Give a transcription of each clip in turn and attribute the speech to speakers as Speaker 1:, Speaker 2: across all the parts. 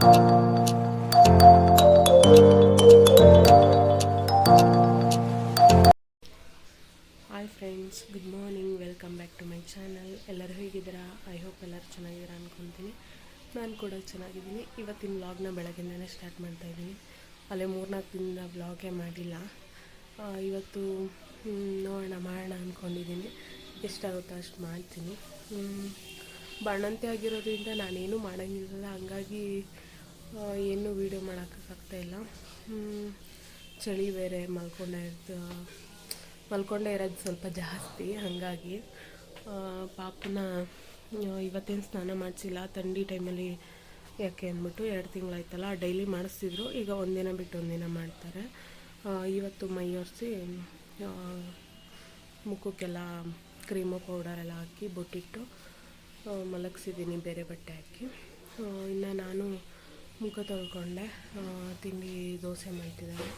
Speaker 1: Hi friends good morning welcome back to my channel ಎಲ್ಲರೂ ಹೇಗಿದ್ದೀರಾ? I hope ಎಲ್ಲರೂ ಚೆನ್ನಾಗಿದ್ದೀರಾ ಅಂದ್ಕೊತೀನಿ ನಾನು ಕೂಡ ಚೆನ್ನಾಗಿದ್ದೀನಿ. ಇವತ್ತಿನ ವ್ಲಾಗ್ನ ಬೆಳಗ್ಗೆನೇ ಸ್ಟಾರ್ಟ್ ಮಾಡ್ತಾ ಇದ್ದೀನಿ. ಅಲ್ಲೇ ಮೂರ್ನಾಲ್ಕು ದಿನದ ವ್ಲಾಗೇ ಮಾಡಿಲ್ಲ. ಇವತ್ತು ನೋಡೋಣ, ಮಾಡೋಣ ಅಂದ್ಕೊಂಡಿದ್ದೀನಿ ಎಷ್ಟಾಗುತ್ತೋ ಅಷ್ಟು ಮಾಡ್ತೀನಿ. ಬಾಣಂತಿ ಆಗಿರೋದ್ರಿಂದ ನಾನೇನು ಮಾಡೋಂಗಿಲ್ಲ. ಹಂಗಾಗಿ ಏನೂ ವೀಡಿಯೋ ಮಾಡೋಕ್ಕಾಗ್ತಾ ಇಲ್ಲ. ಚಳಿ ಬೇರೆ ಮಲ್ಕೊಂಡೇ ಇರ್ತು, ಮಲ್ಕೊಂಡೇ ಇರೋದು ಸ್ವಲ್ಪ ಜಾಸ್ತಿ, ಹಾಗಾಗಿ ಪಾಪನ ಇವತ್ತೇನು ಸ್ನಾನ ಮಾಡಿಸಿಲ್ಲ, ಥಂಡಿ ಟೈಮಲ್ಲಿ ಯಾಕೆ ಅಂದ್ಬಿಟ್ಟು ಎರಡು ತಿಂಗಳಾಯ್ತಲ್ಲ ಡೈಲಿ ಮಾಡಿಸ್ತಿದ್ರು. ಈಗ ಒಂದಿನ ಬಿಟ್ಟು ಒಂದಿನ ಮಾಡ್ತಾರೆ. ಇವತ್ತು ಮೈ ಒರೆಸಿ ಮುಖಕ್ಕೆಲ್ಲ ಕ್ರೀಮು ಪೌಡರ್ ಎಲ್ಲ ಹಾಕಿ, ಬೊಟ್ಟಿಟ್ಟು ಮಲಗಿಸಿದ್ದೀನಿ ಬೇರೆ ಬಟ್ಟೆ ಹಾಕಿ. ಇನ್ನು ನಾನು ಮುಖ ತೊಳ್ಕೊಂಡೆ. ತಿಂಡಿ ದೋಸೆ ಮಾಡ್ತಿದ್ದಾರೆ.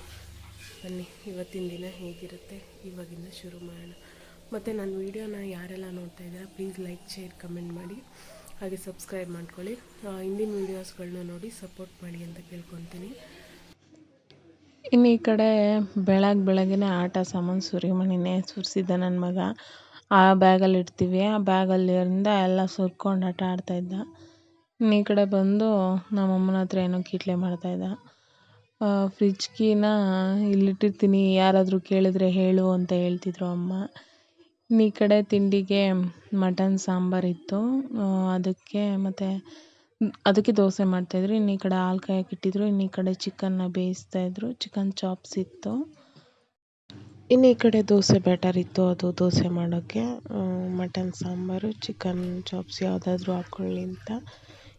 Speaker 1: ಬನ್ನಿ, ಇವತ್ತಿನ ದಿನ ಹೇಗಿರುತ್ತೆ? ಇವಾಗಿಂದ ಶುರು ಮಾಡೋಣ. ಮತ್ತು ನನ್ನ ವೀಡಿಯೋನ ಯಾರೆಲ್ಲ ನೋಡ್ತಾ ಇದ್ದೀರಾ, ಪ್ಲೀಸ್ ಲೈಕ್, ಶೇರ್, ಕಮೆಂಟ್ ಮಾಡಿ. ಹಾಗೆ ಸಬ್ಸ್ಕ್ರೈಬ್ ಮಾಡ್ಕೊಳ್ಳಿ. ಹಿಂದಿನ ವೀಡಿಯೋಸ್ಗಳನ್ನ ನೋಡಿ ಸಪೋರ್ಟ್ ಮಾಡಿ ಅಂತ ಕೇಳ್ಕೊತೀನಿ.
Speaker 2: ಇನ್ನು ಈ ಕಡೆ ಬೆಳಗ್ಗೆ ಬೆಳಗ್ಗೆ ಆಟ ಸಾಮಾನು ಸುರಿಮಣಿನೇ ಸುರಿಸಿದ್ದ ನನ್ನ ಮಗ. ಆ ಬ್ಯಾಗಲ್ಲಿ ಇಡ್ತೀವಿ. ಆ ಬ್ಯಾಗಲ್ಲಿಂದ ಎಲ್ಲ ಸುರ್ಕೊಂಡು ಆಟ ಆಡ್ತಾ ಇದ್ದ. ಇನ್ನು ಈ ಕಡೆ ಬಂದು ನಮ್ಮಮ್ಮನ ಹತ್ರ ಏನೋ ಕೀಟ್ಲೆ ಮಾಡ್ತಾ ಇದ್ದ. ಫ್ರಿಜ್ ಕೀನ ಇಲ್ಲಿಟ್ಟಿರ್ತೀನಿ, ಯಾರಾದರೂ ಕೇಳಿದ್ರೆ ಹೇಳು ಅಂತ ಹೇಳ್ತಿದ್ರು ಅಮ್ಮ. ಇನ್ನು ಈ ಕಡೆ ತಿಂಡಿಗೆ ಮಟನ್ ಸಾಂಬಾರಿತ್ತು ಅದಕ್ಕೆ ಮತ್ತು ಅದಕ್ಕೆ ದೋಸೆ ಮಾಡ್ತಾಯಿದ್ರು ಇನ್ನು ಈ ಕಡೆ ಹಾಲು ಕಾಯಕ್ಕೆ ಇಟ್ಟಿದ್ರು ಇನ್ನು ಈ ಕಡೆ ಚಿಕನ್ನ ಬೇಯಿಸ್ತಾಯಿದ್ರು ಚಿಕನ್ ಚಾಪ್ಸ್ ಇತ್ತು. ಇನ್ನು ಈ ಕಡೆ ದೋಸೆ ಬ್ಯಾಟರ್ ಇತ್ತು. ಅದು ದೋಸೆ ಮಾಡೋಕ್ಕೆ. ಮಟನ್, ಸಾಂಬಾರು ಚಿಕನ್ ಚಾಪ್ಸ್ ಯಾವುದಾದ್ರೂ ಹಾಕ್ಕೊಳ್ಳಿ ಅಂತ.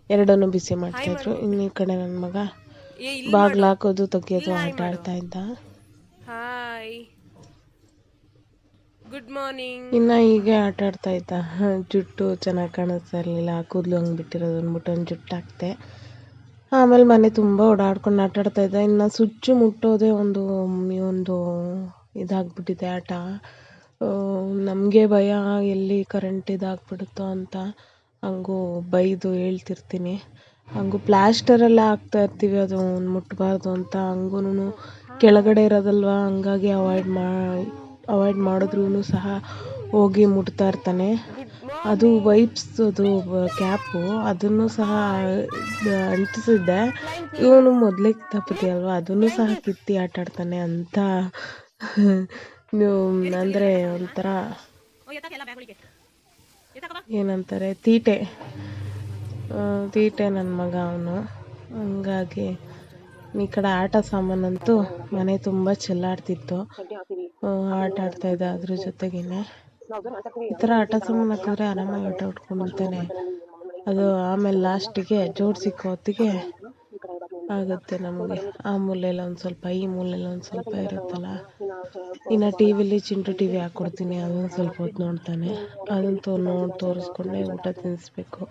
Speaker 2: ಎರಡನ್ನೂ ಬಿಸಿ ಮಾಡ್ತಿದ್ರು ಇನ್ನು ಈ ಕಡೆ ನನ್ನ ಮಗ ಬಾಗ್ಲ ಹಾಕೋದು ತೆಗಿಯೋದು ಆಟ ಆಡ್ತಾ ಇದ್ದ.
Speaker 1: ಹಾಯ್ ಗುಡ್ ಮಾರ್ನಿಂಗ್
Speaker 2: ಇನ್ನ ಹೀಗೆ ಆಟ ಆಡ್ತಾ ಇದ್ದ. ಜುಟ್ಟು ಚೆನ್ನಾಗಿ ಕಾಣಿಸ್ತಾ ಇರಲಿಲ್ಲ. ಕೂದಲು ಹಂಗ್ ಬಿಟ್ಟಿರೋದು ಅಂದ್ಬಿಟ್ಟು ಒಂದು ಜುಟ್ಟು ಹಾಕ್ತೆ ಆಮೇಲೆ ಮನೆ ತುಂಬ ಓಡಾಡ್ಕೊಂಡು ಆಟ ಆಡ್ತಾ ಇದ್ದ. ಇನ್ನು ಸುಚ್ಚು ಮುಟ್ಟೋದೇ ಒಂದು ಒಂದು ಇದಾಗ್ಬಿಟ್ಟಿದೆ ಆಟ. ನಮಗೆ ಭಯ ಎಲ್ಲಿ ಕರೆಂಟ್ ಇದಾಗ್ಬಿಡುತ್ತೋ ಅಂತ. ಹಂಗೂ ಬೈದು ಹೇಳ್ತಿರ್ತೀನಿ. ಹಾಗೂ ಪ್ಲಾಸ್ಟರೆಲ್ಲ ಹಾಕ್ತಾ ಇರ್ತೀವಿ, ಅದು ಮುಟ್ಟಬಾರ್ದು ಅಂತ. ಹಂಗೂ ಕೆಳಗಡೆ ಇರೋದಲ್ವಾ, ಹಂಗಾಗಿ ಅವಾಯ್ಡ್ ಮಾ ಅವಾಯ್ಡ್ ಮಾಡಿದ್ರೂ ಸಹ ಹೋಗಿ ಮುಟ್ತಾ ಇರ್ತಾನೆ. ಅದು ವೈಪ್ಸ್ ಅದು ಕ್ಯಾಪು ಅದನ್ನು ಸಹ ಅಂಟಿಸಿದ್ದೆ. ಇವನು ಮೊದಲೇ ಕಿತ್ತಾಪತಿ ಅಲ್ವಾ, ಅದನ್ನು ಸಹ ಕಿತ್ತಿ ಆಟ ಆಡ್ತಾನೆ ಅಂತ. ಅಂದರೆ ಒಂಥರ ಏನಂತಾರೆ, ತೀಟೆ. ತೀಟೆ ನನ್ನ ಮಗ ಅವನು. ಹಂಗಾಗಿ ಈ ಕಡೆ ಆಟ ಸಾಮಾನಂತೂ ಮನೆ ತುಂಬ ಚೆಲ್ಲಾಡ್ತಿತ್ತು. ಆಟ ಆಡ್ತಾ ಇದ್ದ ಅದ್ರ ಜೊತೆಗೇನೆ. ಈ ಥರ ಆಟ ಸಾಮಾನು ಹಾಕಿದ್ರೆ ಆರಾಮಾಗಿ ಆಟ ಉಟ್ಕೊಂಡ್ಬಿಡ್ತಾನೆ ಅದು ಆಮೇಲೆ ಲಾಸ್ಟಿಗೆ ಜೋಡಿಸಿಕ್ಕೋ ಹೊತ್ತಿಗೆ ಆಗುತ್ತೆ ನಮಗೆ. ಆ ಮೂಲೆಯಲ್ಲಿ ಒಂದು ಸ್ವಲ್ಪ ಈ ಮೂಲೆಯಲ್ಲಿ ಒಂದು ಸ್ವಲ್ಪ ಇರುತ್ತಲ್ಲ? ಇನ್ನು ಟಿ ವಿಲಿ ಚಿಂಟು ಟಿ ವಿ ಹಾಕ್ಕೊಡ್ತೀನಿ ಅದನ್ನು ಸ್ವಲ್ಪ ಹೊತ್ತು ನೋಡ್ತಾನೆ. ಅದನ್ನು ತೋ ನೋಡಿ ತೋರಿಸ್ಕೊಂಡೆ ಊಟ ತಿನ್ನಿಸ್ಬೇಕು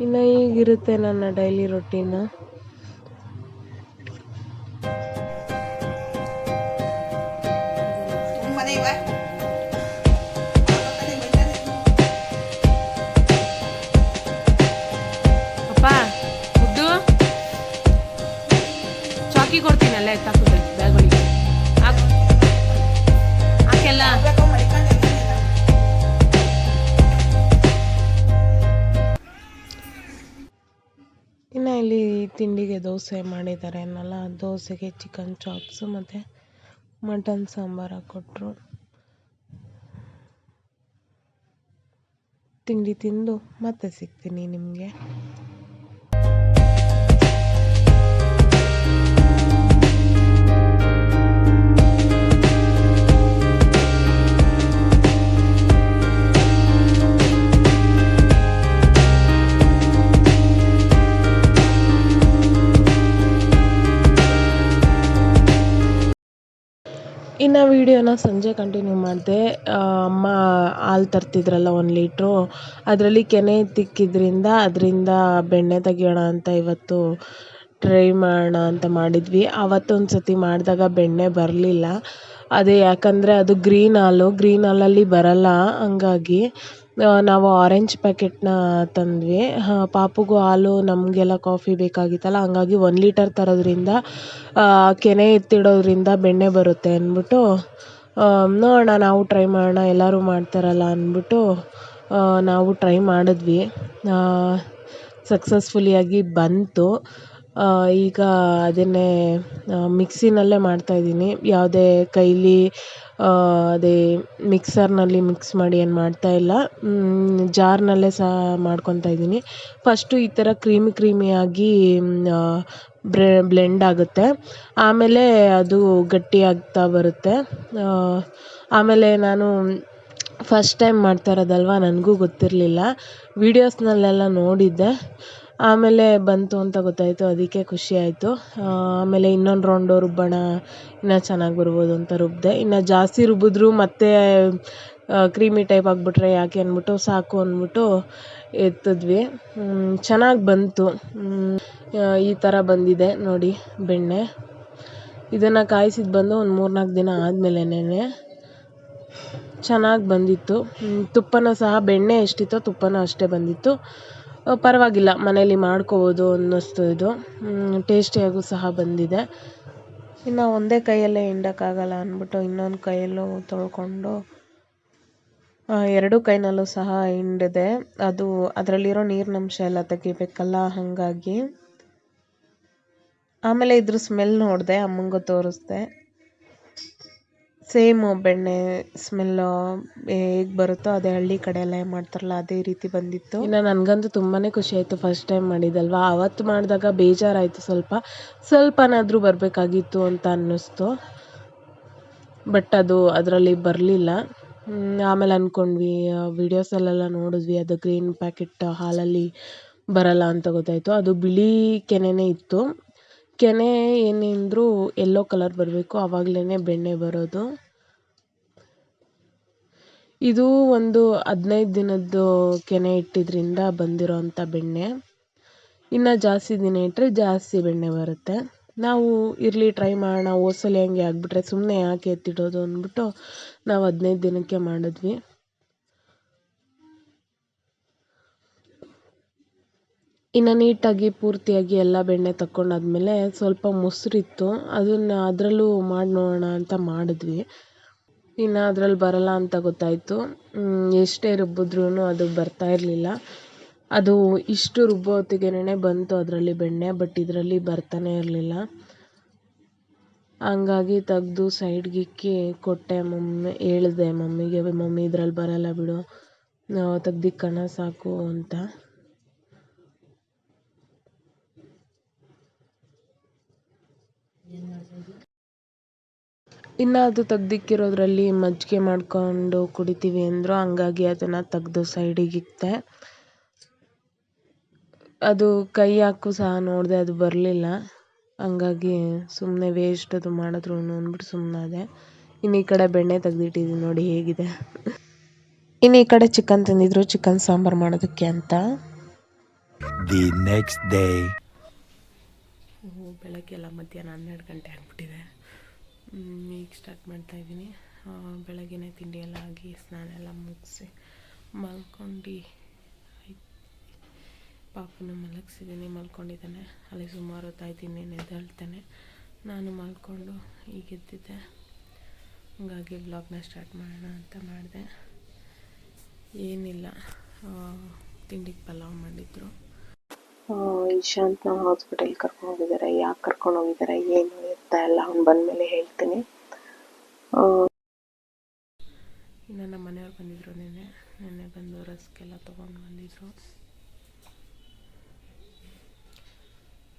Speaker 2: ಇನ್ನು ಈಗಿರುತ್ತೆ ನನ್ನ ಡೈಲಿ ರೊಟೀನು. ದೋಸೆ ಮಾಡಿದ್ದಾರೆ. ಅನ್ನಲ್ಲ, ದೋಸೆಗೆ ಚಿಕನ್ ಚಾಪ್ಸು ಮತ್ತು ಮಟನ್ ಸಾಂಬಾರು ಹಾಕ್ಕೊಟ್ರು. ತಿಂಡಿ ತಿಂದು ಮತ್ತೆ ಸಿಗ್ತೀನಿ ನಿಮಗೆ. ಇನ್ನು ವೀಡಿಯೋನ ಸಂಜೆ ಕಂಟಿನ್ಯೂ ಮಾಡಿದೆ ಅಮ್ಮ ಹಾಲು ತರ್ತಿದ್ರಲ್ಲ ಒಂದು ಲೀಟ್ರು, ಅದರಲ್ಲಿ ಕೆನೆ ತಿಕ್ಕಿದ್ರಿಂದ ಅದರಿಂದ ಬೆಣ್ಣೆ ತೆಗಿಯೋಣ ಅಂತ ಇವತ್ತು ಟ್ರೈ ಮಾಡೋಣ ಅಂತ ಮಾಡಿದ್ವಿ. ಆವತ್ತೊಂದು ಸತಿ ಮಾಡಿದಾಗ ಬೆಣ್ಣೆ ಬರಲಿಲ್ಲ. ಅದೇ ಯಾಕಂದರೆ ಅದು ಗ್ರೀನ್ ಹಾಲು ಗ್ರೀನ್ ಹಾಲಲ್ಲಿ ಬರಲ್ಲ, ಹಂಗಾಗಿ ನಾವು ಆರೆಂಜ್ ಪ್ಯಾಕೆಟ್ನ ತಂದ್ವಿ. ಪಾಪುಗೂ ಹಾಲು, ನಮಗೆಲ್ಲ ಕಾಫಿ ಬೇಕಾಗಿತ್ತಲ್ಲ, ಹಂಗಾಗಿ ಒಂದು ಲೀಟರ್ ತರೋದ್ರಿಂದ ಕೆನೆ ಎತ್ತಿಡೋದ್ರಿಂದ ಬೆಣ್ಣೆ ಬರುತ್ತೆ ಅಂದ್ಬಿಟ್ಟು ನೋಡೋಣ, ನಾವು ಟ್ರೈ ಮಾಡೋಣ, ಎಲ್ಲರೂ ಮಾಡ್ತಾರಲ್ಲ ಅಂದ್ಬಿಟ್ಟು ನಾವು ಟ್ರೈ ಮಾಡಿದ್ವಿ. ಸಕ್ಸಸ್ಫುಲಿಯಾಗಿ ಬಂತು. ಈಗ ಅದನ್ನೇ ಮಿಕ್ಸಿನಲ್ಲೇ ಮಾಡ್ತಾ ಇದ್ದೀನಿ. ಯಾವುದೇ ಕೈಲಿ ಅದೇ ಮಿಕ್ಸರ್ನಲ್ಲಿ ಮಿಕ್ಸ್ ಮಾಡಿ ಏನು ಮಾಡ್ತಾಯಿಲ್ಲ ಜಾರ್ನಲ್ಲೇ ಸಹ ಮಾಡ್ಕೊತಾ ಇದ್ದೀನಿ. ಫಸ್ಟು ಈ ಥರ ಕ್ರೀಮಿ ಕ್ರೀಮಿಯಾಗಿ ಬ್ರೆ, ಬ್ಲೆಂಡ್ ಆಗುತ್ತೆ. ಆಮೇಲೆ ಅದು ಗಟ್ಟಿ ಆಗ್ತಾ ಬರುತ್ತೆ ಆಮೇಲೆ ನಾನು ಫಸ್ಟ್ ಟೈಮ್ ಮಾಡ್ತಾ ಇರೋದಲ್ವ ನನಗೂ ಗೊತ್ತಿರಲಿಲ್ಲ. ವೀಡಿಯೋಸ್ನಲ್ಲೆಲ್ಲ ನೋಡಿದ್ದೆ. ಆಮೇಲೆ ಬಂತು ಅಂತ ಗೊತ್ತಾಯಿತು, ಅದಕ್ಕೆ ಖುಷಿ ಆಯಿತು. ಆಮೇಲೆ ಇನ್ನೊಂದು ರೌಂಡು ರುಬ್ಬೋಣ, ಇನ್ನೂ ಚೆನ್ನಾಗಿ ಬರ್ಬೋದು ಅಂತ ರುಬ್ಬಿದೆ ಇನ್ನು ಜಾಸ್ತಿ ರುಬ್ಬಿದ್ರು ಮತ್ತೆ ಕ್ರೀಮಿ ಟೈಪ್ ಆಗಿಬಿಟ್ರೆ ಯಾಕೆ ಅಂದ್ಬಿಟ್ಟು, ಸಾಕು ಅಂದ್ಬಿಟ್ಟು ಎತ್ತಿದ್ವಿ. ಚೆನ್ನಾಗಿ ಬಂತು. ಈ ಥರ ಬಂದಿದೆ ನೋಡಿ ಬೆಣ್ಣೆ. ಇದನ್ನು ಕಾಯಿಸಿದ್ದು ಬಂದು ಒಂದು ಮೂರ್ನಾಲ್ಕು ದಿನ ಆದಮೇಲೆನೇ ಚೆನ್ನಾಗಿ ಬಂದಿತ್ತು. ತುಪ್ಪನೂ ಸಹ, ಬೆಣ್ಣೆ ಎಷ್ಟಿತ್ತೋ ತುಪ್ಪನೂ ಅಷ್ಟೇ ಬಂದಿತ್ತು. ಪರವಾಗಿಲ್ಲ ಮನೇಲಿ ಮಾಡ್ಕೋಬೋದು ಅನ್ನಿಸ್ತು ಇದು. ಟೇಸ್ಟಿಯಾಗೂ ಸಹ ಬಂದಿದೆ. ಇನ್ನು ಒಂದೇ ಕೈಯಲ್ಲೇ ಹಿಂಡೋಕ್ಕಾಗಲ್ಲ ಅಂದ್ಬಿಟ್ಟು ಇನ್ನೊಂದು ಕೈಯಲ್ಲೂ ತೊಳ್ಕೊಂಡು ಎರಡೂ ಕೈನಲ್ಲೂ ಸಹ ಹಿಂಡಿದೆ. ಅದು ಅದರಲ್ಲಿರೋ ನೀರಿನಂಶ ಎಲ್ಲ ತೆಗಿಬೇಕಲ್ಲ ಹಾಗಾಗಿ. ಆಮೇಲೆ ಇದ್ರ ಸ್ಮೆಲ್ ನೋಡಿದೆ, ಅಮ್ಮಂಗೂ ತೋರಿಸ್ದೆ. ಸೇಮು ಬೆಣ್ಣೆ ಸ್ಮೆಲ್ಲು ಹೇಗೆ ಬರುತ್ತೋ ಅದೇ ಹಳ್ಳಿ ಕಡೆ ಎಲ್ಲ ಮಾಡ್ತಾರಲ್ಲ, ಅದೇ ರೀತಿ ಬಂದಿತ್ತು. ಇನ್ನು ನನಗಂತೂ ತುಂಬಾ ಖುಷಿ ಆಯಿತು ಫಸ್ಟ್ ಟೈಮ್ ಮಾಡಿದಲ್ವಾ? ಅವತ್ತು ಮಾಡಿದಾಗ ಬೇಜಾರಾಯಿತು ಸ್ವಲ್ಪ. ಸ್ವಲ್ಪನಾದರೂ ಬರಬೇಕಾಗಿತ್ತು ಅಂತ ಅನ್ನಿಸ್ತು. ಬಟ್ ಅದು ಅದರಲ್ಲಿ ಬರಲಿಲ್ಲ. ಆಮೇಲೆ ಅಂದ್ಕೊಂಡ್ವಿ ವಿಡಿಯೋಸಲ್ಲೆಲ್ಲ ನೋಡಿದ್ವಿ, ಅದು ಗ್ರೀನ್ ಪ್ಯಾಕೆಟ್ ಹಾಲಲ್ಲಿ ಬರಲ್ಲ ಅಂತ ಗೊತ್ತಾಯಿತು. ಅದು ಬಿಳಿ ಕೆನೆನೇ ಇತ್ತು. ಕೆನೆ ಏನಿದ್ರು ಎಲ್ಲೋ ಕಲರ್ ಬರಬೇಕು ಆವಾಗಲೇ ಬೆಣ್ಣೆ ಬರೋದು. ಇದು ಒಂದು ಹದಿನೈದು ದಿನದ್ದು ಕೆನೆ ಇಟ್ಟಿದ್ರಿಂದ ಬಂದಿರೋ ಅಂಥ ಬೆಣ್ಣೆ. ಇನ್ನು ಜಾಸ್ತಿ ದಿನ ಇಟ್ಟರೆ ಜಾಸ್ತಿ ಬೆಣ್ಣೆ ಬರುತ್ತೆ. ನಾವು ಇರಲಿ ಟ್ರೈ ಮಾಡೋಣ, ಹೋದ್ಸಲಿ ಹಂಗೆ ಆಗಿಬಿಟ್ರೆ ಸುಮ್ಮನೆ ಯಾಕೆ ಎತ್ತಿಡೋದು ಅಂದ್ಬಿಟ್ಟು ನಾವು ಹದಿನೈದು ದಿನಕ್ಕೆ ಮಾಡಿದ್ವಿ. ಇನ್ನು ನೀಟಾಗಿ, ಪೂರ್ತಿಯಾಗಿ ಎಲ್ಲ ಬೆಣ್ಣೆ ತಕ್ಕೊಂಡಾದ್ಮೇಲೆ ಸ್ವಲ್ಪ ಮೊಸರಿತ್ತು. ಅದನ್ನು ಅದರಲ್ಲೂ ಮಾಡಿ ನೋಡೋಣ ಅಂತ ಮಾಡಿದ್ವಿ. ಇನ್ನು ಅದ್ರಲ್ಲಿ ಬರಲ್ಲ ಅಂತ ಗೊತ್ತಾಯಿತು. ಎಷ್ಟೇ ರುಬ್ಬಿದ್ರೂ ಅದು ಬರ್ತಾ ಇರಲಿಲ್ಲ. ಅದು ಇಷ್ಟು ರುಬ್ಬೋ ಹೊತ್ತಿಗೆನೇ ಬಂತು ಅದರಲ್ಲಿ ಬೆಣ್ಣೆ, ಬಟ್ ಇದರಲ್ಲಿ ಬರ್ತಾನೆ ಇರಲಿಲ್ಲ. ಹಂಗಾಗಿ ತೆಗ್ದು ಸೈಡ್ಗಿಕ್ಕಿ ಕೊಟ್ಟೆ ಮಮ್ಮಿ, ಹೇಳಿದೆ ಮಮ್ಮಿಗೆ, ಮಮ್ಮಿ ಇದ್ರಲ್ಲಿ ಬರಲ್ಲ ಬಿಡು. ತೆಗ್ದಿಕ್ಕಣ ಸಾಕು ಅಂತ. ಇನ್ನು ಅದು ತೆಗ್ದಿಕ್ಕಿರೋದ್ರಲ್ಲಿ ಮಜ್ಜಿಗೆ ಮಾಡ್ಕೊಂಡು ಕುಡಿತೀವಿ ಅಂದರು ಹಂಗಾಗಿ ಅದನ್ನು ತೆಗ್ದು ಸೈಡಿಗೆ ಇಕ್ತೆ. ಅದು ಕೈ ಹಾಕು ಸಹ ನೋಡಿದೆ ಅದು ಬರಲಿಲ್ಲ. ಹಂಗಾಗಿ ಸುಮ್ಮನೆ ವೇಸ್ಟ್ ಅದು ಮಾಡಿದ್ರು ಅಂದ್ಬಿಟ್ಟು ಸುಮ್ಮನಾದೆ ಇನ್ನು ಈ ಕಡೆ ಬೆಣ್ಣೆ ತೆಗ್ದಿಟ್ಟಿದ್ದೀನಿ ನೋಡಿ ಹೇಗಿದೆ. ಇನ್ನು ಈ ಕಡೆ ಚಿಕನ್ ತಂದಿದ್ರು ಚಿಕನ್ ಸಾಂಬಾರು ಮಾಡೋದಕ್ಕೆ ಅಂತ.
Speaker 3: ದಿ ನೆಕ್ಸ್ಟ್ ಡೇ
Speaker 1: ಬೆಳಗ್ಗೆಲ್ಲ ಬೆಳಗ್ಗೆ ಎಲ್ಲ ಮಧ್ಯಾಹ್ನ ಹನ್ನೆರಡು ಗಂಟೆ ಆಗಿಬಿಟ್ಟಿದೆ. ಈಗ ಸ್ಟಾರ್ಟ್ ಮಾಡ್ತಾಯಿದ್ದೀನಿ ಬೆಳಗ್ಗೆನೇ ತಿಂಡಿ ಎಲ್ಲ ಆಗಿ ಸ್ನಾನ ಎಲ್ಲ ಮುಗಿಸಿ ಮಲ್ಕೊಂಡು ಪಾಪನ ಮಲಗಿಸಿದ್ದೀನಿ, ಮಲ್ಕೊಂಡಿದ್ದಾನೆ. ಅಲ್ಲಿ ಸುಮಾರು ಹೊತ್ತಾಯ್ತೀನಿ ಇನ್ನೇನು ಎದ್ದೇಳ್ತಾನೆ. ನಾನು ಮಲ್ಕೊಂಡು ಈಗ ಎದ್ದಿದ್ದೆ. ಹಂಗಾಗಿ ಬ್ಲಾಗ್ನ ಸ್ಟಾರ್ಟ್ ಮಾಡೋಣ ಅಂತ ಮಾಡಿದೆ. ಏನಿಲ್ಲ ತಿಂಡಿಗೆ ಪಲಾವ್ ಮಾಡಿದ್ರು. ಇಶಾಂತ್ನ ಹಾಸ್ಪಿಟಲ್ ಕರ್ಕೊಂಡು ಹೋಗಿದ್ದಾರೆ. ಯಾಕೆ ಕರ್ಕೊಂಡು ಹೋಗಿದ್ದಾರೆ? ಏನು ಎತ್ತ ಎಲ್ಲ ಅವ್ನು ಬಂದಮೇಲೆ ಹೇಳ್ತೀನಿ. ಇನ್ನು ನಮ್ಮ ಮನೆಯವ್ರು ಬಂದಿದ್ರು ನಿನ್ನೆ. ನಿನ್ನೆ ಬಂದು ರಸ್ಕೆಲ್ಲ ತೊಗೊಂಡು ಬಂದಿದ್ರು.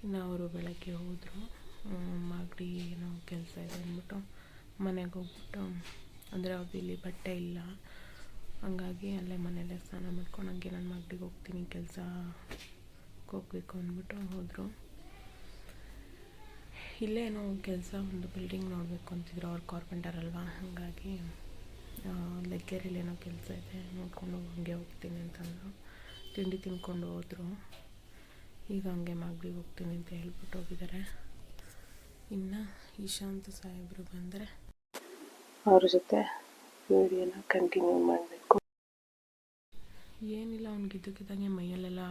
Speaker 1: ಇನ್ನು ಅವರು ಬೆಳಗ್ಗೆ ಹೋದರು. ಮಾಗಡಿ ಏನೋ ಕೆಲಸ ಇದೆ ಅಂದ್ಬಿಟ್ಟು ಮನೆಗೆ ಹೋಗ್ಬಿಟ್ಟು. ಅಂದರೆ ಅವ್ರದ್ದು ಇಲ್ಲಿ ಬಟ್ಟೆ ಇಲ್ಲ. ಹಂಗಾಗಿ ಅಲ್ಲೇ ಮನೆಯಲ್ಲೇ ಸ್ನಾನ ಮಾಡ್ಕೊಂಡು ಹಂಗೆ ನಾನು ಮಗಡಿಗೆ ಹೋಗ್ತೀನಿ ಕೆಲಸ ಹೋಗ್ಬೇಕು ಅಂದ್ಬಿಟ್ಟು ಹೋದರು. ಇಲ್ಲೇನೋ ಕೆಲಸ ಒಂದು ಬಿಲ್ಡಿಂಗ್ ನೋಡಬೇಕು ಅಂತಿದ್ರು ಅವ್ರು ಕಾರ್ಪೆಂಟರ್ ಅಲ್ವಾ ಹಾಗಾಗಿ ಲೆಕ್ಕೇರಿಲಿ ಏನೋ ಕೆಲಸ ಇದೆ ನೋಡ್ಕೊಂಡು ಹಂಗೆ ಹೋಗ್ತೀನಿ ಅಂತಂದರು. ತಿಂಡಿ ತಿನ್ಕೊಂಡು ಹೋದರು. ಈಗ ಹಂಗೆ ಮಾಗಡಿಗೆ ಹೋಗ್ತೀನಿ ಅಂತ ಹೇಳ್ಬಿಟ್ಟು ಹೋಗಿದ್ದಾರೆ ಇನ್ನು ಇಶಾಂತ್ ಸಾಹೇಬರು ಬಂದರೆ ಅವ್ರ ಜೊತೆ ವಿಡಿಯೋನ ಕಂಟಿನ್ಯೂ ಮಾಡಬೇಕು. ಏನಿಲ್ಲ ಅವ್ನಿಗೆ ಇದ್ದಕ್ಕಿದ್ದಂಗೆ ಮೈಯಲ್ಲೆಲ್ಲ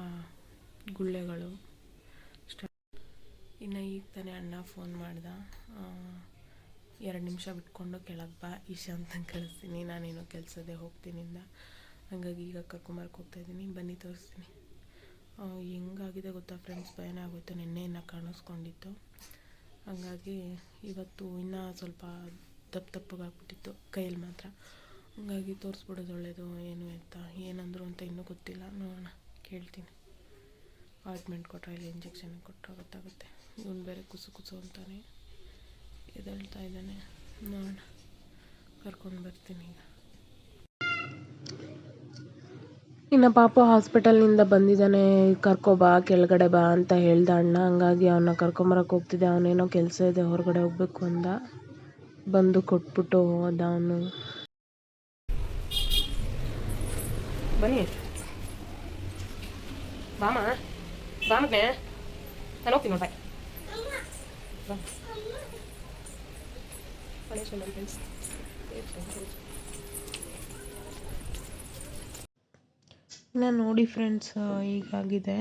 Speaker 1: ಗುಳ್ಳೆಗಳು. ಸ್ಟ ಇನ್ನು ಈಗ ತಾನೇ ಅಣ್ಣ ಫೋನ್ ಮಾಡ್ದ. ಎರಡು ನಿಮಿಷ ಬಿಟ್ಕೊಂಡು ಕೆಳಗೆ ಬಾ, ಈಶಾ ಅಂತ ಕಳಿಸ್ತೀನಿ. ನಾನೇನು ಕೆಲಸದೇ ಹೋಗ್ತೀನಿ ಇಂದ ಹಂಗಾಗಿ ಈಗ ಕರ್ಕೊಂಬರಕ್ಕೆ ಹೋಗ್ತಾಯಿದ್ದೀನಿ ಬನ್ನಿ ತೋರಿಸ್ತೀನಿ. ಹೆಂಗಾಗಿದೆ ಗೊತ್ತಾ ಫ್ರೆಂಡ್ಸ್ ಭಯನೇ ಆಗೋಯ್ತು. ನಿನ್ನೆ ಇನ್ನು ಕಾಣಿಸ್ಕೊಂಡಿತ್ತು. ಹಂಗಾಗಿ ಇವತ್ತು ಇನ್ನೂ ಸ್ವಲ್ಪ ದಪ್ಪ ತಪ್ಪಗಾಗ್ಬಿಟ್ಟಿತ್ತು ಕೈಯಲ್ಲಿ ಮಾತ್ರ. ಹಂಗಾಗಿ ತೋರಿಸ್ಬಿಡೋದು ಒಳ್ಳೆಯದು ಏನು ಅಂತ, ಏನಂದ್ರು ಅಂತ ಇನ್ನೂ ಗೊತ್ತಿಲ್ಲ. ನೋಡೋಣ. ಕೇಳ್ತೀನಿ. ಆಯಿಂಟ್ಮೆಂಟ್ ಕೊಟ್ಟರೆ ಇಲ್ಲಿ ಇಂಜೆಕ್ಷನ್ ಕೊಟ್ಟರೆ ಗೊತ್ತಾಗುತ್ತೆ. ಇವನು ಬೇರೆ ಕುಸು ಕುಸು ಅಂತಾನೆ ಎದಳ್ತಾ ಇದ್ದಾನೆ. ನೋಡೋಣ ಕರ್ಕೊಂಡು ಬರ್ತೀನಿ ಈಗ.
Speaker 2: ಇನ್ನು ಪಾಪ ಹಾಸ್ಪಿಟಲ್ನಿಂದ ಬಂದಿದ್ದಾನೆ ಕರ್ಕೊಬಾ ಕೆಳಗಡೆ ಬಾ ಅಂತ ಹೇಳ್ದ ಅಣ್ಣ. ಹಂಗಾಗಿ ಅವನ್ನ ಕರ್ಕೊಂಬರಕ್ಕೆ ಹೋಗ್ತಿದ್ದೆ ಅವನೇನೋ ಕೆಲಸ ಇದೆ ಹೊರಗಡೆ ಹೋಗ್ಬೇಕು ಅಂದ. ಬಂದು ಕೊಟ್ಬಿಟ್ಟು ಹೋದ ಅವನು.
Speaker 1: ಬನ್ನಿ. ಬಾಮ ಬಾಮಗ್ನೆ ನಾನು ಹೋಗ್ತೀನಿ
Speaker 2: ಇನ್ನು ನೋಡಿ ಫ್ರೆಂಡ್ಸ್ ಹೀಗಾಗಿದೆ.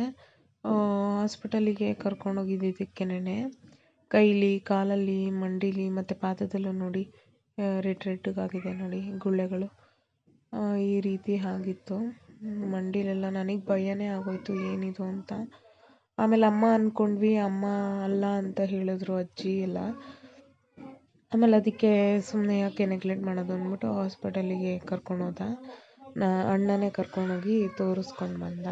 Speaker 2: ಹಾಸ್ಪಿಟಲಿಗೆ ಕರ್ಕೊಂಡೋಗಿದ್ದಕ್ಕೇನೆ ಕೈಲಿ, ಕಾಲಲ್ಲಿ, ಮಂಡಿಲಿ, ಮತ್ತು ಪಾದದಲ್ಲೂ ನೋಡಿ ರೆಡ್ ರೆಡ್ಗಾಗಿದೆ ನೋಡಿ, ಗುಳ್ಳೆಗಳು. ಈ ರೀತಿ ಆಗಿತ್ತು. ಮಂಡಿಲೆಲ್ಲ ನನಗೆ ಭಯನೇ ಆಗೋಯ್ತು, ಏನಿದು ಅಂತ. ಆಮೇಲೆ ಅಮ್ಮ ಅಂದ್ಕೊಂಡ್ವಿ ಅಮ್ಮ ಅಲ್ಲ ಅಂತ ಹೇಳಿದ್ರು ಅಜ್ಜಿ ಎಲ್ಲ. ಆಮೇಲೆ ಅದಕ್ಕೆ ಸುಮ್ಮನೆ ಯಾಕೆ ನೆಗ್ಲೆಕ್ಟ್ ಮಾಡೋದು ಅಂದ್ಬಿಟ್ಟು ಹಾಸ್ಪಿಟಲಿಗೆ ಕರ್ಕೊಂಡು ಹೋದ. ನಾ ಅಣ್ಣನೇ ಕರ್ಕೊಂಡೋಗಿ ತೋರಿಸ್ಕೊಂಡು ಬಂದ.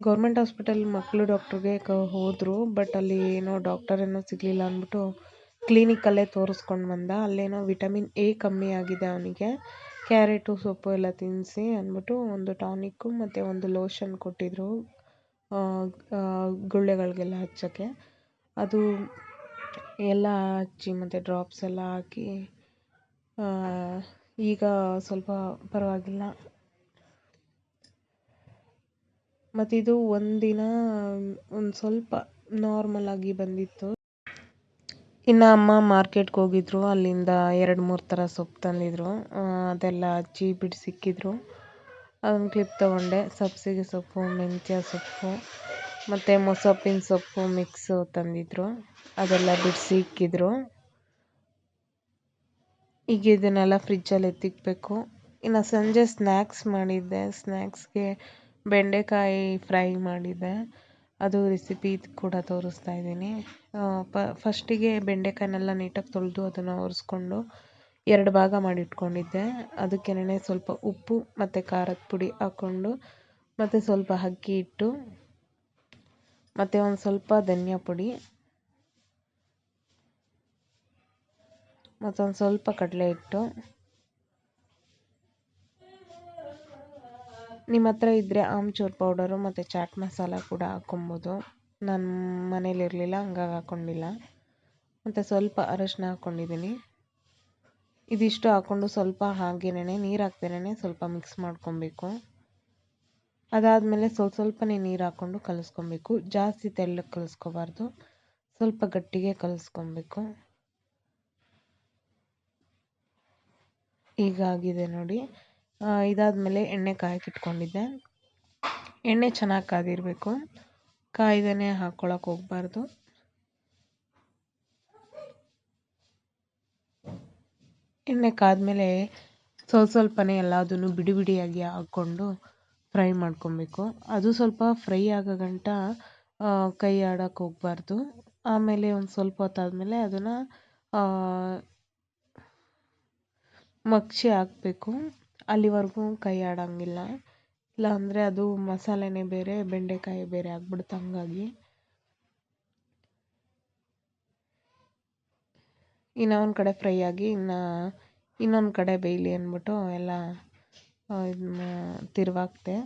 Speaker 2: ಗೌರ್ಮೆಂಟ್ ಹಾಸ್ಪಿಟಲ್ ಮಕ್ಕಳು ಡಾಕ್ಟ್ರಿಗೆ ಕ ಹೋದರು ಬಟ್ ಅಲ್ಲಿ ಏನೋ ಡಾಕ್ಟರ್ ಏನೋ ಸಿಗಲಿಲ್ಲ ಅಂದ್ಬಿಟ್ಟು ಕ್ಲಿನಿಕಲ್ಲೇ ತೋರಿಸ್ಕೊಂಡು ಬಂದ. ಅಲ್ಲೇನೋ ವಿಟಮಿನ್ ಎ ಕಮ್ಮಿ ಆಗಿದೆ ಅವನಿಗೆ. ಕ್ಯಾರೆಟು ಸೊಪ್ಪು ಎಲ್ಲ ತಿನ್ನಿಸಿ ಅಂದ್ಬಿಟ್ಟು ಒಂದು ಟಾನಿಕ್ಕು ಮತ್ತು ಒಂದು ಲೋಷನ್ ಆ, ಗುಳ್ಳೆಗಳಿಗೆಲ್ಲ ಹಚ್ಚೋಕ್ಕೆ. ಅದು ಎಲ್ಲ ಹಚ್ಚಿ ಮತ್ತು ಡ್ರಾಪ್ಸ್ ಎಲ್ಲ ಹಾಕಿ ಈಗ ಸ್ವಲ್ಪ ಪರವಾಗಿಲ್ಲ. ಮತ್ತಿದು ಒಂದಿನ, ಒಂದು ಸ್ವಲ್ಪ ನಾರ್ಮಲ್ ಆಗಿ ಬಂದಿತ್ತು. ಇನ್ನು ಅಮ್ಮ ಮಾರ್ಕೆಟ್ಗೆ ಹೋಗಿದ್ರು, ಅಲ್ಲಿಂದ ಎರಡು ಮೂರು ಥರ ಸೊಪ್ಪು ತಂದಿದ್ರು. ಅದೆಲ್ಲ ಹಚ್ಚಿ ಬಿಡಿಸಿಕ್ಕಿದ್ರು ಅದೊಂದು ಕ್ಲಿಪ್ ತೊಗೊಂಡೆ. ಸಬ್ಸಿಗೆ ಸೊಪ್ಪು, ಮೆಂತ್ಯ ಸೊಪ್ಪು, ಮತ್ತು ಮೊಸಪ್ಪಿನ ಸೊಪ್ಪು ಮಿಕ್ಸು ತಂದಿದ್ರು. ಅದೆಲ್ಲ ಬಿಡಿಸಿ ಇಕ್ಕಿದ್ರು. ಈಗ ಇದನ್ನೆಲ್ಲ ಫ್ರಿಜ್ಜಲ್ಲಿ ಎತ್ತಿಕ್ಬೇಕು. ಇನ್ನು ಸಂಜೆ ಸ್ನ್ಯಾಕ್ಸ್ ಮಾಡಿದ್ದೆ. ಸ್ನ್ಯಾಕ್ಸ್ಗೆ ಬೆಂಡೆಕಾಯಿ ಫ್ರೈ ಮಾಡಿದ್ದೆ. ಅದು ರೆಸಿಪಿ ಕೂಡ ತೋರಿಸ್ತಾ ಇದ್ದೀನಿ. ಪ ಫಸ್ಟಿಗೆ ಬೆಂಡೆಕಾಯಿನೆಲ್ಲ ನೀಟಾಗಿ ತೊಳೆದು ಅದನ್ನು ಒರೆಸ್ಕೊಂಡು ಎರಡು ಭಾಗ ಮಾಡಿ ಇಟ್ಕೊಂಡಿದ್ದೆ ಅದಕ್ಕೇನೆ ಸ್ವಲ್ಪ ಉಪ್ಪು, ಮತ್ತು ಖಾರದ ಪುಡಿ ಹಾಕ್ಕೊಂಡು, ಮತ್ತು ಸ್ವಲ್ಪ ಅಕ್ಕಿ ಹಿಟ್ಟು, ಮತ್ತು ಒಂದು ಸ್ವಲ್ಪ ಧನಿಯಾ ಪುಡಿ ಮತ್ತೊಂದು ಸ್ವಲ್ಪ ಕಡಲೆ ಹಿಟ್ಟು. ನಿಮ್ಮ ಹತ್ರ ಇದ್ದರೆ ಆಮ್ಚೂರ್ ಪೌಡರು ಮತ್ತು ಚಾಟ್ ಮಸಾಲ ಕೂಡ ಹಾಕ್ಕೊಬೋದು. ನಾನು ಮನೇಲಿರಲಿಲ್ಲ, ಹಂಗಾಗಿ ಹಾಕ್ಕೊಂಡಿಲ್ಲ ಮತ್ತು ಸ್ವಲ್ಪ ಅರಶಿನ ಹಾಕ್ಕೊಂಡಿದ್ದೀನಿ ಇದಿಷ್ಟು ಹಾಕ್ಕೊಂಡು ಸ್ವಲ್ಪ ಹಾಗೇನೆ ನೀರು ಹಾಕ್ದೇನೆ ಸ್ವಲ್ಪ ಮಿಕ್ಸ್ ಮಾಡ್ಕೊಬೇಕು. ಅದಾದಮೇಲೆ ಸ್ವಲ್ಪ ಸ್ವಲ್ಪನೇ ನೀರು ಹಾಕ್ಕೊಂಡು ಕಲಸ್ಕೊಬೇಕು. ಜಾಸ್ತಿ ತೆಳ್ಳಗೆ ಕಲಿಸ್ಕೋಬಾರ್ದು. ಸ್ವಲ್ಪ ಗಟ್ಟಿಗೆ ಕಲಿಸ್ಕೊಬೇಕು. ಹೀಗಾಗಿದೆ ನೋಡಿ. ಇದಾದಮೇಲೆ ಎಣ್ಣೆ ಕಾಯಕ್ಕೆ ಇಟ್ಕೊಂಡಿದ್ದೆ ಎಣ್ಣೆ ಚೆನ್ನಾಗಿ ಕಾದಿರಬೇಕು. ಕಾಯ್ದೇ ಹಾಕ್ಕೊಳಕ್ಕೆ ಹೋಗ್ಬಾರ್ದು. ಎಣ್ಣೆ ಕಾದ್ಮೇಲೆ ಸ್ವಲ್ಪ ಸ್ವಲ್ಪನೇ ಎಲ್ಲದನ್ನು ಬಿಡಿ ಬಿಡಿಯಾಗಿ ಹಾಕ್ಕೊಂಡು ಫ್ರೈ ಮಾಡ್ಕೊಬೇಕು. ಅದು ಸ್ವಲ್ಪ ಫ್ರೈ ಆಗೋ ಗಂಟ ಕೈ ಆಡೋಕೆ ಹೋಗ್ಬಾರ್ದು. ಆಮೇಲೆ ಒಂದು ಸ್ವಲ್ಪ ಹೊತ್ತಾದಮೇಲೆ ಅದನ್ನು ಮಗ್ಚಿ ಹಾಕಬೇಕು. ಅಲ್ಲಿವರೆಗೂ ಕೈ ಆಡೋಂಗಿಲ್ಲ. ಇಲ್ಲಾಂದರೆ ಅದು ಮಸಾಲೆನೇ ಬೇರೆ, ಬೆಂಡೆಕಾಯಿ ಬೇರೆ ಆಗ್ಬಿಡುತ್ತೆ ಹಂಗಾಗಿ ಇನ್ನು ಒಂದು ಕಡೆ ಫ್ರೈ ಆಗಿ, ಇನ್ನು ಇನ್ನೊಂದು ಕಡೆ ಬೇಯಲಿ ಅಂದ್ಬಿಟ್ಟು ಎಲ್ಲ ಇದನ್ನ ತಿರುವಾಕ್ದೆ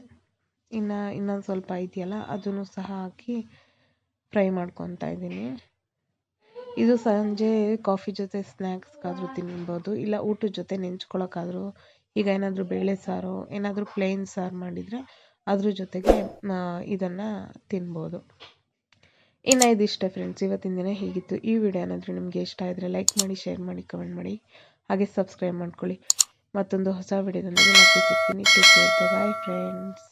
Speaker 2: ಇನ್ನು ಇನ್ನೊಂದು ಸ್ವಲ್ಪ ಇದೆಯಲ್ಲ ಅದನ್ನು ಸಹ ಹಾಕಿ ಫ್ರೈ ಮಾಡ್ಕೊತಾ ಇದ್ದೀನಿ. ಇದು ಸಂಜೆ ಕಾಫಿ ಜೊತೆ ಸ್ನ್ಯಾಕ್ಸ್ಗಾದರೂ ತಿನ್ಬೋದು, ಇಲ್ಲ ಊಟದ ಜೊತೆ ನೆಂಚ್ಕೊಳ್ಳೋಕ್ಕಾದರೂ ಈಗ ಏನಾದರೂ ಬೇಳೆ ಸಾರು, ಏನಾದರೂ ಪ್ಲೇನ್ ಸಾರು ಮಾಡಿದರೆ ಅದ್ರ ಜೊತೆಗೆ ಇದನ್ನು ತಿನ್ಬೋದು. ಇನ್ನು ಇದಿಷ್ಟೇ ಫ್ರೆಂಡ್ಸ್ ಇವತ್ತಿನ ದಿನ ಹೇಗಿತ್ತು? ಈ ವಿಡಿಯೋ ಏನಾದರೂ ನಿಮಗೆ ಇಷ್ಟ ಆದರೆ ಲೈಕ್ ಮಾಡಿ ಶೇರ್ ಮಾಡಿ ಕಮೆಂಟ್ ಮಾಡಿ, ಹಾಗೆ ಸಬ್ಸ್ಕ್ರೈಬ್ ಮಾಡ್ಕೊಳ್ಳಿ. ಮತ್ತೊಂದು ಹೊಸ ವಿಡಿಯೋದಲ್ಲಿ ಮತ್ತೆ ಸಿಗ್ತೀನಿ. Take care bye friends